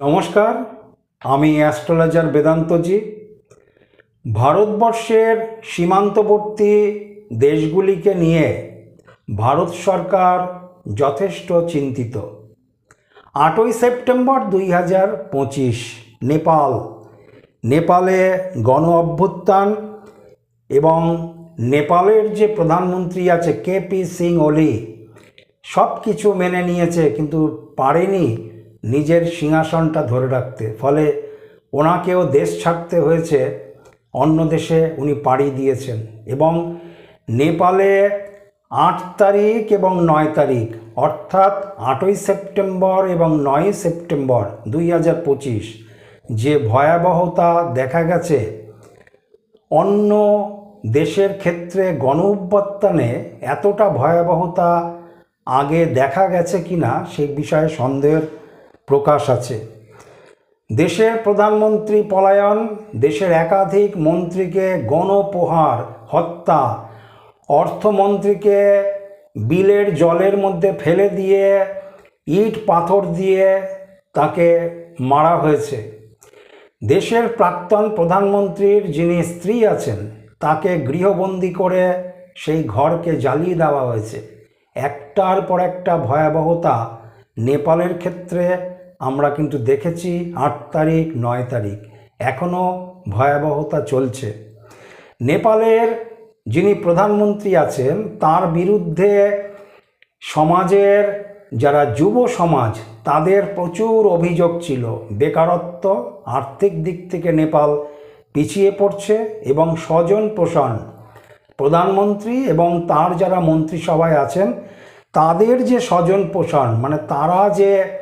নমস্কার, আমি অ্যাস্ট্রোলজার বেদান্তজি। ভারতবর্ষের সীমান্তবর্তী দেশগুলিকে নিয়ে ভারত সরকার যথেষ্ট চিন্তিত। আটই সেপ্টেম্বর দুই হাজার পঁচিশ, নেপাল। নেপালে গণ অভ্যুত্থান এবং নেপালের যে প্রধানমন্ত্রী আছে কে পি সিং ওলি সব কিছু মেনে নিয়েছে কিন্তু পারেনি নিজের সিংহাসনটা ধরে রাখতে। ফলে ওনাকেও দেশ ছাড়তে হয়েছে, অন্য দেশে উনি পাড়ি দিয়েছেন। এবং নেপালে আট তারিখ এবং নয় তারিখ, অর্থাৎ আটই সেপ্টেম্বর এবং নয়ই সেপ্টেম্বর দুই হাজার পঁচিশ, যে ভয়াবহতা দেখা গেছে, অন্য দেশের ক্ষেত্রে গণ এতটা ভয়াবহতা আগে দেখা গেছে কিনা সেই বিষয়ে সন্দেহের প্রকাশ আছে। দেশের প্রধানমন্ত্রী পলায়ন, দেশের একাধিক মন্ত্রীকে গণপ্রহার হত্যা, অর্থমন্ত্রীকে বিলের জলের মধ্যে ফেলে দিয়ে, ইট পাথর দিয়ে তাকে মারা হয়েছে। দেশের প্রাক্তন প্রধানমন্ত্রীর যিনি স্ত্রী আছেন, তাকে গৃহবন্দী করে সেই ঘরকে জ্বালিয়ে দেওয়া হয়েছে। একটার পর একটা ভয়াবহতা নেপালের ক্ষেত্রে আমরা কিন্তু দেখেছি আট তারিখ, নয় তারিখ। এখনও ভয়াবহতা চলছে। নেপালের যিনি প্রধানমন্ত্রী আছেন, তার বিরুদ্ধে সমাজের যারা যুব সমাজ, তাদের প্রচুর অভিযোগ ছিল। বেকারত্ব, আর্থিক দিক থেকে নেপাল পিছিয়ে পড়ছে এবং স্বজন পোষণ। প্রধানমন্ত্রী এবং তার যারা মন্ত্রিসভায় আছেন, তাদের যে স্বজন পোষণ মানে তারা যে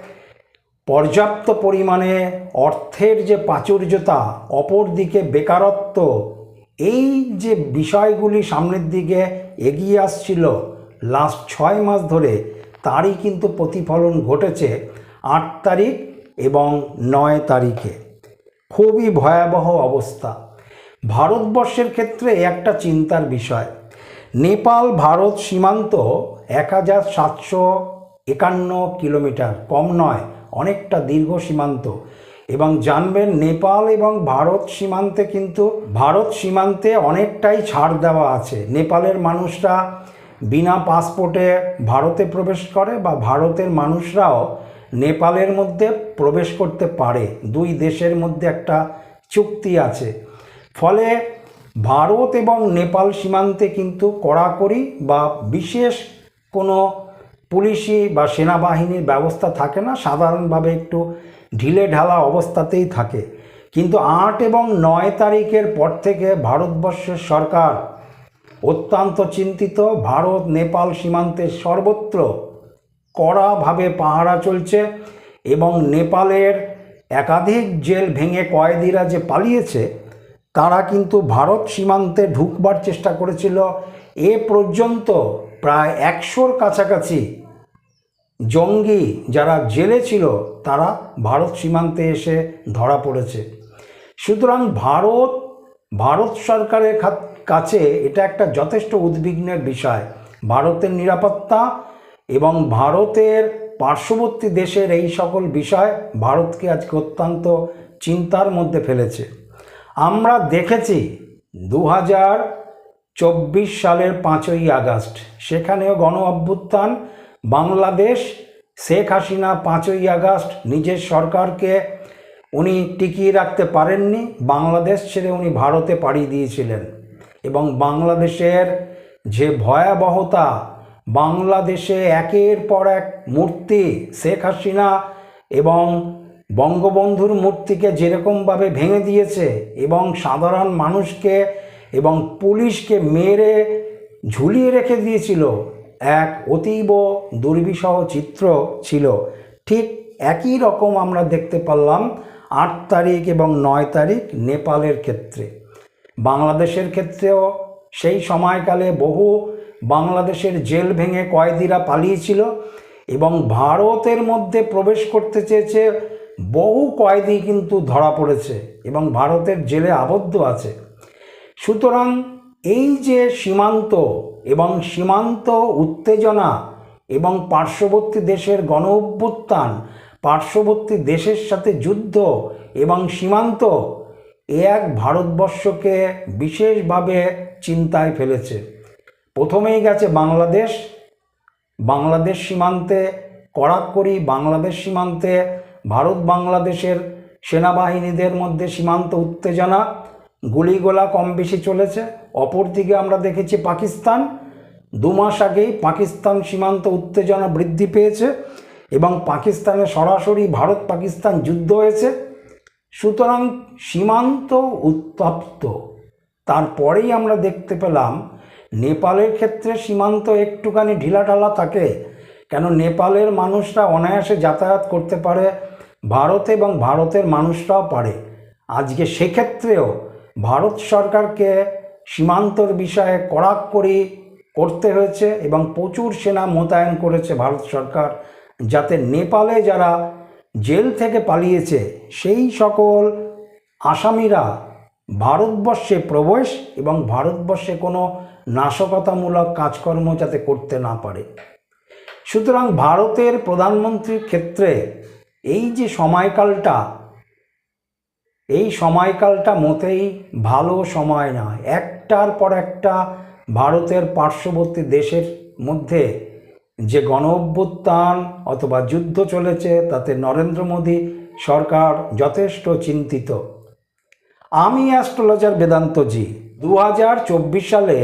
পর্যাপ্ত পরিমাণে অর্থের যে প্রাচুর্যতা অপর দিকে বেকারত্ব, এই যে বিষয়গুলি সামনের দিকে এগিয়ে আসছিল লাস্ট ছয় মাস ধরে, তারই কিন্তু প্রতিফলন ঘটেছে আট তারিখ এবং নয় তারিখে। খুবই ভয়াবহ অবস্থা। ভারতবর্ষের ক্ষেত্রে একটা চিন্তার বিষয়। নেপাল, ভারত সীমান্ত এক হাজার সাতশো একান্ন কিলোমিটার, কম নয়। অনেকটা দীর্ঘ সীমান্ত। এবং জানবেন নেপাল এবং ভারত সীমান্তে কিন্তু, ভারত সীমান্তে অনেকটাই ছাড় দেওয়া আছে। নেপালের মানুষরা বিনা পাসপোর্টে ভারতে প্রবেশ করে বা ভারতের মানুষরাও নেপালের মধ্যে প্রবেশ করতে পারে। দুই দেশের মধ্যে একটা চুক্তি আছে। ফলে ভারত এবং নেপাল সীমান্তে কিন্তু কড়াকড়ি বা বিশেষ কোনো পুলিশি বা সেনাবাহিনীর ব্যবস্থা থাকে না, সাধারণভাবে একটু ঢিলে ঢালা অবস্থাতেই থাকে। কিন্তু আট এবং নয় তারিখের পর থেকে ভারতবর্ষের সরকার অত্যন্ত চিন্তিত, ভারত, নেপাল সীমান্তের সর্বত্র কড়াভাবে পাহারা চলছে এবং নেপালের একাধিক জেল ভেঙে কয়েদিরা যে পালিয়েছে, তারা কিন্তু ভারত সীমান্তে ঢুকবার চেষ্টা করেছিল। এ পর্যন্ত প্রায় একশোর কাছাকাছি জঙ্গি যারা জেলে ছিল, তারা ভারত সীমান্তে এসে ধরা পড়েছে। সুতরাং ভারত ভারত সরকারের কাছে এটা একটা যথেষ্ট উদ্বিগ্নের বিষয়। ভারতের নিরাপত্তা এবং ভারতের পার্শ্ববর্তী দেশের এই সকল বিষয় ভারতকে আজকে অত্যন্ত চিন্তার মধ্যে ফেলেছে। আমরা দেখেছি দু হাজার চব্বিশ সালের পাঁচই আগস্ট, সেখানেও গণ অভ্যুত্থান বাংলাদেশ, শেখ হাসিনা পাঁচই আগস্ট নিজের সরকারকে উনি টিকিয়ে রাখতে পারেননি, বাংলাদেশ ছেড়ে উনি ভারতে পাড়ি দিয়েছিলেন। এবং বাংলাদেশের যে ভয়াবহতা, বাংলাদেশে একের পর এক মূর্তি শেখ হাসিনা এবং বঙ্গবন্ধুর মূর্তিকে যেরকমভাবে ভেঙে দিয়েছে এবং সাধারণ মানুষকে এবং পুলিশকে মেরে ঝুলিয়ে রেখে দিয়েছিল এক অতীব দুর্বিষহ চিত্র ছিল। ঠিক একই রকম আমরা দেখতে পারলাম আট তারিখ এবং নয় তারিখ নেপালের ক্ষেত্রে। বাংলাদেশের ক্ষেত্রেও সেই সময়কালে বহু বাংলাদেশের জেল ভেঙে কয়েদিরা পালিয়েছিল এবং ভারতের মধ্যে প্রবেশ করতে চেয়েছে বহু কয়েদি কিন্তু ধরা পড়েছে এবং ভারতের জেলে আবদ্ধ আছে। সুতরাং এই যে সীমান্ত এবং সীমান্ত উত্তেজনা এবং পার্শ্ববর্তী দেশের গণ অভ্যুত্থান, পার্শ্ববর্তী দেশের সাথে যুদ্ধ এবং সীমান্ত, এ এক ভারতবর্ষকে বিশেষভাবে চিন্তায় ফেলেছে। প্রথমেই গেছে বাংলাদেশ। বাংলাদেশ সীমান্তে, কড়াকড়ি বাংলাদেশ সীমান্তে ভারত বাংলাদেশের সেনাবাহিনীদের মধ্যে সীমান্ত উত্তেজনা গুলিগোলা কম বেশি চলেছে। অপরদিকে আমরা দেখেছি পাকিস্তান। দু মাস আগেই পাকিস্তান সীমান্ত উত্তেজনা বৃদ্ধি পেয়েছে এবং পাকিস্তানে সরাসরি ভারত পাকিস্তান যুদ্ধ হয়েছে। সুতরাং সীমান্ত উত্তপ্ত। তারপরেই আমরা দেখতে পেলাম, নেপালের ক্ষেত্রে সীমান্ত একটুখানি ঢিলাঢালা থাকে। কেন নেপালের মানুষরা অনায়াসে যাতায়াত করতে পারে, ভারতে এবং ভারতের মানুষরাও পারে। আজকে সেক্ষেত্রেও ভারত সরকারকে সীমান্তর বিষয়ে কড়াকড়ি করতে হয়েছে এবং প্রচুর সেনা মোতায়েন করেছে ভারত সরকার, যাতে নেপালে যারা জেল থেকে পালিয়েছে, সেই সকল আসামিরা ভারতবর্ষে প্রবেশ এবং ভারতবর্ষে কোনো নাশকতামূলক কাজকর্ম যাতে করতে না পারে। সুতরাং ভারতের প্রধানমন্ত্রীর ক্ষেত্রে এই যে সময়কালটা এই সময়কালটা মোটেই ভালো সময় নয়। একটার পর একটা ভারতের পার্শ্ববর্তী দেশের মধ্যে যে গণ অভ্যুত্থান অথবা যুদ্ধ চলেছে, তাতে নরেন্দ্র মোদী সরকার যথেষ্ট চিন্তিত। আমি অ্যাস্ট্রোলজার বেদান্তজি দু হাজার চব্বিশ সালে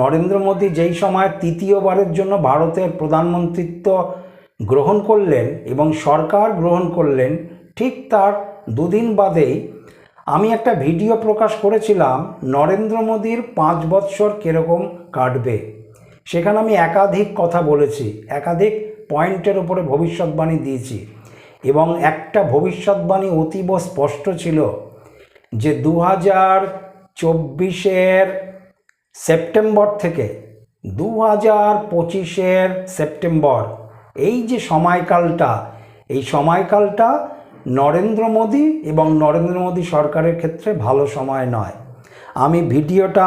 নরেন্দ্র মোদী যেই সময় তৃতীয়বারের জন্য ভারতের প্রধানমন্ত্রিত্ব গ্রহণ করলেন এবং সরকার গ্রহণ করলেন, ঠিক তার দুদিন বাদেই আমি একটা ভিডিও প্রকাশ করেছিলাম নরেন্দ্র মোদীর পাঁচ বৎসর কীরকম কাটবে। সেখানে আমি একাধিক কথা বলেছি, একাধিক পয়েন্টের উপরে ভবিষ্যৎবাণী দিয়েছি এবং একটা ভবিষ্যৎবাণী অতীব স্পষ্ট ছিল যে দু হাজার চব্বিশের সেপ্টেম্বর থেকে দু হাজার পঁচিশের সেপ্টেম্বর, এই যে সময়কালটা, এই সময়কালটা নরেন্দ্র মোদী এবং নরেন্দ্র মোদী সরকারের ক্ষেত্রে ভালো সময় নয়। আমি ভিডিওটা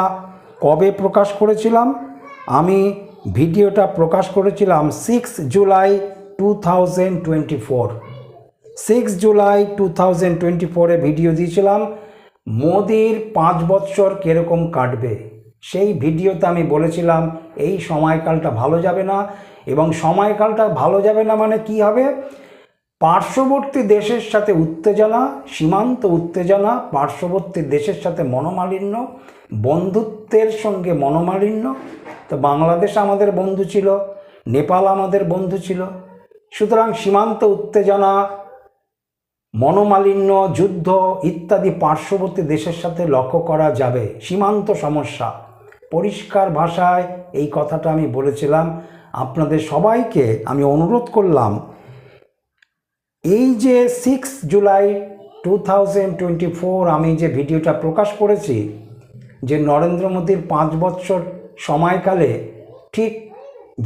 কবে প্রকাশ করেছিলাম? আমি ভিডিওটা প্রকাশ করেছিলাম six July two thousand twenty four six July two thousand twenty ফোরে ভিডিও দিয়েছিলাম, মোদির পাঁচ বৎসর কীরকম কাটবে? সেই ভিডিওতে আমি বলেছিলাম, এই সময়কালটা ভালো যাবে না এবং সময়কালটা ভালো যাবে না মানে কি হবে? পার্শ্ববর্তী দেশের সাথে উত্তেজনা, সীমান্ত উত্তেজনা, পার্শ্ববর্তী দেশের সাথে মনোমালিন্য, বন্ধুত্বের সঙ্গে মনোমালিন্য। তো বাংলাদেশ আমাদের বন্ধু ছিল, নেপাল আমাদের বন্ধু ছিল। সুতরাং সীমান্ত উত্তেজনা, মনোমালিন্য, যুদ্ধ ইত্যাদি পার্শ্ববর্তী দেশের সাথে লক্ষ্য করা যাবে। সীমান্ত সমস্যা। পরিষ্কার ভাষায় এই কথাটা আমি বলেছিলাম। আপনাদের সবাইকে আমি অনুরোধ করলাম এই যে six July two thousand twenty four আমি যে ভিডিওটা প্রকাশ করেছি, যে নরেন্দ্র মোদীর পাঁচ বছর সময়কালে ঠিক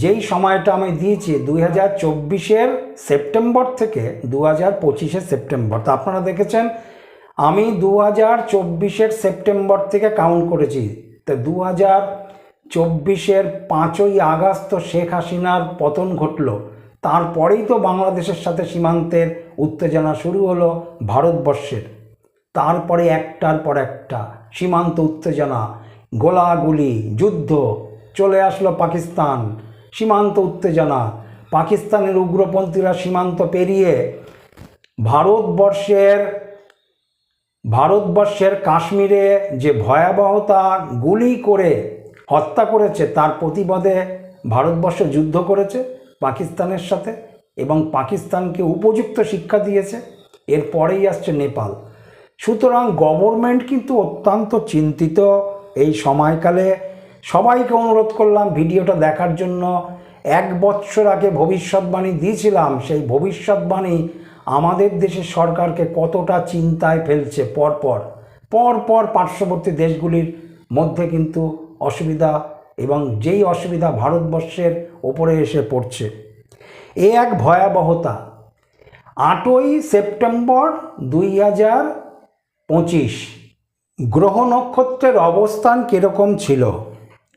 যেই সময়টা আমি দিয়েছি দুই হাজার চব্বিশের সেপ্টেম্বর থেকে দু হাজার পঁচিশের সেপ্টেম্বর। তো আপনারা দেখেছেন, আমি দু হাজার চব্বিশের সেপ্টেম্বর থেকে কাউন্ট করেছি। তো দু হাজার চব্বিশের পাঁচই আগস্ট শেখ হাসিনার পতন ঘটল। তারপরেই তো বাংলাদেশের সাথে সীমান্তের উত্তেজনা শুরু হলো ভারতবর্ষের। তারপরে একটার পর একটা সীমান্ত উত্তেজনা, গোলাগুলি, যুদ্ধ, চলে আসলো পাকিস্তান। সীমান্ত উত্তেজনা, পাকিস্তানের উগ্রপন্থীরা সীমান্ত পেরিয়ে ভারতবর্ষের ভারতবর্ষের কাশ্মীরে যে ভয়াবহতা গুলি করে হত্যা করেছে, তার প্রতিবাদে ভারতবর্ষ যুদ্ধ করেছে। পাকিস্তানের সাথে এবং পাকিস্তানকে উপযুক্ত শিক্ষা দিয়েছে। এরপরেই আসছে নেপাল। সুতরাং গভর্নমেন্ট কিন্তু অত্যন্ত চিন্তিত এই সময়কালে। সবাইকে অনুরোধ করলাম ভিডিওটা দেখার জন্য। এক বৎসর আগে ভবিষ্যৎবাণী দিয়েছিলাম। সেই ভবিষ্যৎবাণী আমাদের দেশের সরকারকে কতটা চিন্তায় ফেলছে পরপর। পরপর পার্শ্ববর্তী দেশগুলির মধ্যে কিন্তু অসুবিধা এবং যেই অসুবিধা ভারতবর্ষের ওপরে এসে পড়ছে। এ এক ভয়াবহতা। আটই সেপ্টেম্বর দুই হাজার পঁচিশ, গ্রহ নক্ষত্রের অবস্থান কীরকম ছিল?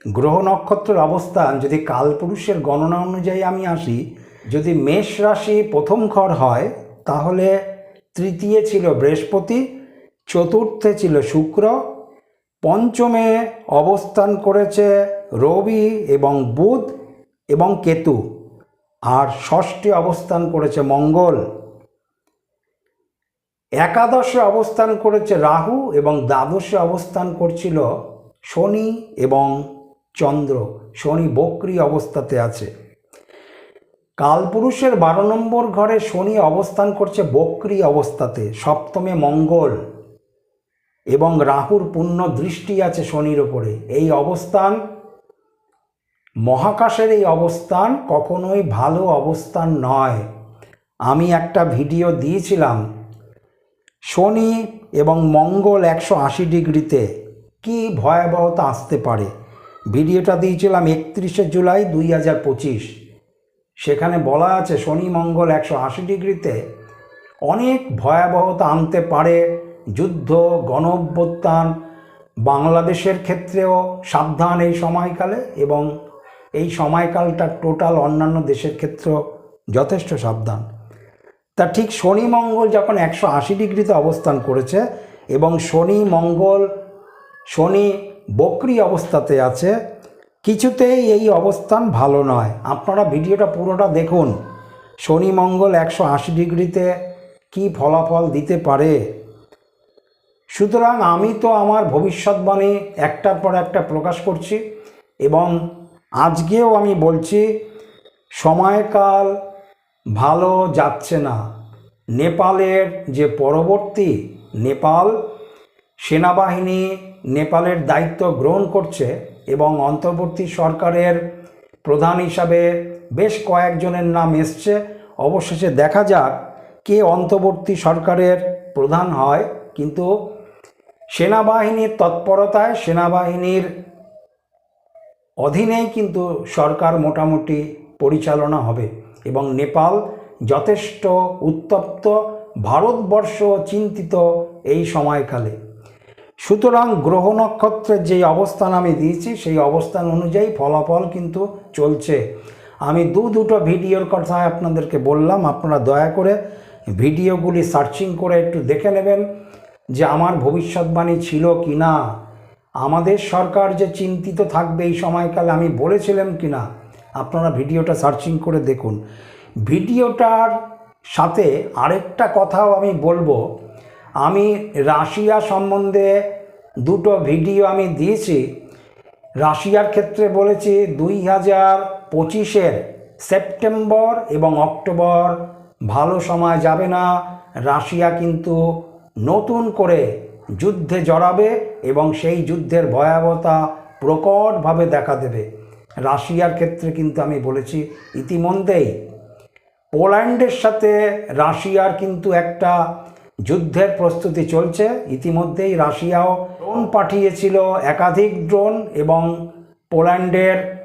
গ্রহ নক্ষত্রের অবস্থান, যদি কালপুরুষের গণনা অনুযায়ী আমি আসি, যদি মেষ রাশি প্রথম ঘর হয়, তাহলে তৃতীয় ছিল বৃহস্পতি, চতুর্থে ছিল শুক্র, পঞ্চমে অবস্থান করেছে রবি এবং বুধ এবং কেতু। আর ষষ্ঠে অবস্থান করেছে মঙ্গল। একাদশে অবস্থান করেছে রাহু এবং দ্বাদশে অবস্থান করছিল শনি এবং চন্দ্র। শনি বক্রি অবস্থাতে আছে। কালপুরুষের বারো নম্বর ঘরে শনি অবস্থান করছে বক্রি অবস্থাতে। সপ্তমে মঙ্গল এবং রাহুর পূর্ণ দৃষ্টি আছে শনির ওপরে। এই অবস্থান মহাকাশের এই অবস্থান কখনোই ভালো অবস্থান নয়। আমি একটা ভিডিও দিয়েছিলাম শনি এবং মঙ্গল একশো আশি ডিগ্রিতে। কী ভয়াবহতা আসতে পারে? ভিডিওটা দিয়েছিলাম একত্রিশে জুলাই দুই হাজার পঁচিশ। সেখানে বলা আছে শনি, মঙ্গল একশো আশি ডিগ্রিতে। অনেক ভয়াবহতা আনতে পারে। যুদ্ধ গণ বাংলাদেশের ক্ষেত্রেও সাবধান এই সময়কালে এবং এই সময়কালটা টোটাল অন্যান্য দেশের ক্ষেত্রেও যথেষ্ট সাবধান। তা ঠিক শনি মঙ্গল যখন একশো আশি ডিগ্রিতে অবস্থান করেছে এবং শনি মঙ্গল, শনি বক্রি অবস্থাতে আছে, কিছুতেই এই অবস্থান ভালো নয়। আপনারা ভিডিওটা পুরোটা দেখুন, শনি মঙ্গল একশো আশি ডিগ্রিতে কি ফলাফল দিতে পারে। সুতরাং আমি তো আমার ভবিষ্যৎবাণী একটার পর একটা প্রকাশ করছি এবং আজকেও আমি বলছি, সময়কাল ভালো যাচ্ছে না। নেপালের যে পরবর্তী নেপাল, সেনাবাহিনী নেপালের দায়িত্ব গ্রহণ করছে এবং অন্তর্বর্তী সরকারের প্রধান হিসাবে বেশ কয়েকজনের নাম এসছে। অবশেষে দেখা যাক কে অন্তর্বর্তী সরকারের প্রধান হয়। কিন্তু সেনাবাহিনীর তৎপরতায় সেনাবাহিনীর অধীনেই কিন্তু সরকার মোটামুটি পরিচালনা হবে এবং নেপাল যথেষ্ট উত্তপ্ত ভারতবর্ষ চিন্তিত এই সময়কালে। সুতরাং গ্রহ নক্ষত্রের যেই অবস্থান আমি দিয়েছি, সেই অবস্থান অনুযায়ী ফলাফল কিন্তু চলছে। আমি দু দুটো ভিডিওর কথা আপনাদেরকে বললাম, আপনারা দয়া করে ভিডিওগুলি সার্চিং করে একটু দেখে নেবেন যে আমার ভবিষ্যৎবাণী ছিল কি না আমাদের সরকার যে চিন্তিত থাকবে এই সময়কালে আমি বলেছিলাম কি না আপনারা ভিডিওটা সার্চিং করে দেখুন। ভিডিওটার সাথে আরেকটা কথাও আমি বলব। আমি রাশিয়া সম্বন্ধে দুটো ভিডিও আমি দিয়েছি। রাশিয়ার ক্ষেত্রে বলেছি দুই হাজার পঁচিশের সেপ্টেম্বর এবং অক্টোবর ভালো সময় যাবে না। রাশিয়া কিন্তু নতুন করে যুদ্ধে জড়াবে এবং সেই যুদ্ধের ভয়াবহতা প্রকটভাবে দেখা দেবে। রাশিয়ার ক্ষেত্রে কিন্তু আমি বলেছি, ইতিমধ্যেই পোল্যান্ডের সাথে রাশিয়ার কিন্তু একটা যুদ্ধের প্রস্তুতি চলছে। ইতিমধ্যেই রাশিয়াও ড্রোন পাঠিয়েছিল, একাধিক ড্রোন এবং পোল্যান্ডের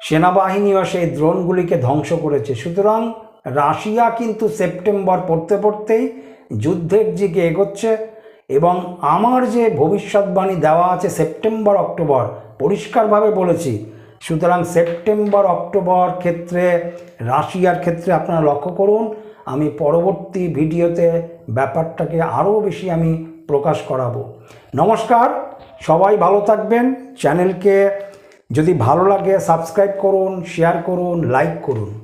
সেনাবাহিনীও সেই ড্রোনগুলিকে ধ্বংস করেছে। সুতরাং রাশিয়া কিন্তু সেপ্টেম্বর পড়তে পড়তেই যুদ্ধের দিকে এগোচ্ছে এবং আমার যে ভবিষ্যৎবাণী দেওয়া আছে সেপ্টেম্বর, অক্টোবর, পরিষ্কারভাবে বলেছি। সুতরাং সেপ্টেম্বর, অক্টোবর ক্ষেত্রে, রাশিয়ার ক্ষেত্রে আপনারা লক্ষ্য করুন, আমি পরবর্তী ভিডিওতে ব্যাপারটাকে আরও বেশি আমি প্রকাশ করাবো। নমস্কার, সবাই ভালো থাকবেন। চ্যানেলকে যদি ভালো লাগে, সাবস্ক্রাইব করুন, শেয়ার করুন, লাইক করুন।